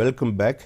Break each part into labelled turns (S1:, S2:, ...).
S1: Welcome back.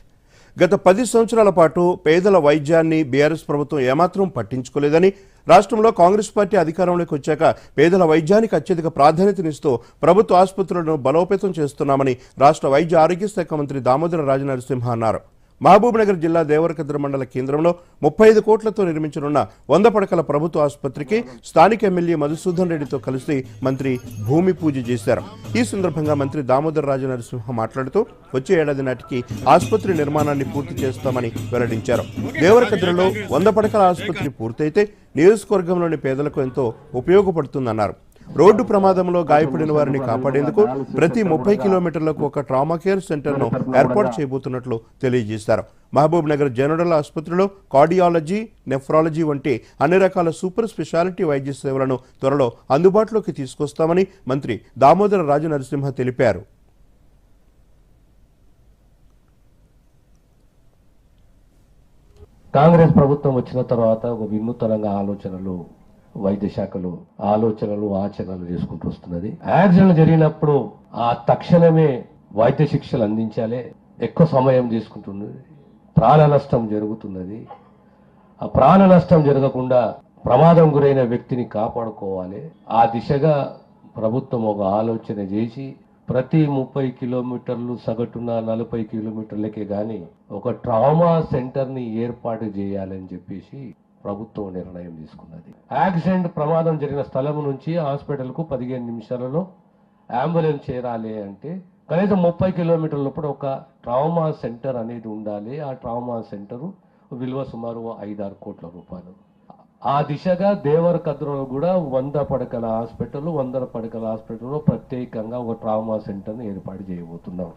S1: గత పది సంవత్సరాల పాటు పేదల వైద్యాన్ని బీఆర్ఎస్ ప్రభుత్వం ఏమాత్రం పట్టించుకోలేదని రాష్ట్రంలో కాంగ్రెస్ పార్టీ అధికారంలోకి వచ్చాక పేదల వైద్యానికి అత్యధిక ప్రాధాన్యతనిస్తూ ప్రభుత్వ ఆసుపత్రులను బలోపేతం చేస్తున్నామని రాష్ట్ర వైద్య ఆరోగ్య శాఖ మంత్రి దామోదర రాజనరసింహ అన్నారు. మహబూబ్నగర్ జిల్లా దేవరకద్ర మండల కేంద్రంలో ముప్పై ఐదు కోట్లతో నిర్మించనున్న వంద పడకల ప్రభుత్వ ఆసుపత్రికి స్థానిక ఎమ్మెల్యే మధుసూదన్ రెడ్డితో కలిసి మంత్రి భూమి పూజ చేశారు. ఈ సందర్భంగా మంత్రి దామోదర్ రాజనరసింహ మాట్లాడుతూ వచ్చే ఏడాది నాటికి ఆసుపత్రి నిర్మాణాన్ని పూర్తి చేస్తామని వెల్లడించారు. దేవరకద్రలో వంద పడకల ఆసుపత్రి పూర్తయితే నియోజకవర్గంలోని పేదలకు ఎంతో ఉపయోగపడుతుందన్నారు. రోడ్డు ప్రమాదంలో గాయపడిన వారిని కాపాడేందుకు ప్రతి ముప్పై కిలోమీటర్లకు ఒక ట్రామా కేర్ సెంటర్ను ఏర్పాటు చేయబోతున్నట్లు తెలియజేశారు. మహబూబ్ నగర్ జనరల్ ఆసుపత్రిలో కార్డియాలజీ నెఫ్రాలజీ వంటి అన్ని రకాల సూపర్ స్పెషాలిటీ వైద్య సేవలను త్వరలో అందుబాటులోకి తీసుకొస్తామని మంత్రి దామోదర రాజనరసింహ తెలిపారు.
S2: కాంగ్రెస్ ప్రభుత్వం వచ్చిన తర్వాత ఒక వినూతనంగా ఆలోచనలు వైద్య శాఖలు ఆలోచనలు ఆచరణలు చేసుకుంటూ వస్తున్నది. యాక్సిడెంట్ జరిగినప్పుడు ఆ తక్షణమే వైద్య శిక్షలు అందించాలి. ఎక్కువ సమయం తీసుకుంటున్నది ప్రాణ నష్టం జరుగుతున్నది. ఆ ప్రాణ నష్టం జరగకుండా ప్రమాదం గురైన వ్యక్తిని కాపాడుకోవాలి. ఆ దిశగా ప్రభుత్వం ఒక ఆలోచన చేసి ప్రతి ముప్పై కిలోమీటర్లు సగటున నలభై కిలోమీటర్లకే కానీ ఒక ట్రామా సెంటర్ని ఏర్పాటు చేయాలని చెప్పేసి ప్రభుత్వం నిర్ణయం తీసుకున్నది. యాక్సిడెంట్ ప్రమాదం జరిగిన స్థలం నుంచి హాస్పిటల్కు పదిహేను నిమిషాలలో అంబులెన్స్ చేరాలి అంటే కనీసం ముప్పై కిలోమీటర్ల లోపల ఒక ట్రామా సెంటర్ అనేది ఉండాలి. ఆ ట్రామా సెంటరు విలువ సుమారు ఐదారు కోట్ల రూపాయలు. ఆ దిశగా దేవర కద్రలో కూడా వంద పడకల హాస్పిటల్ వంద పడకల హాస్పిటల్లో ప్రత్యేకంగా ఒక ట్రామా సెంటర్ను ఏర్పాటు చేయబోతున్నాం.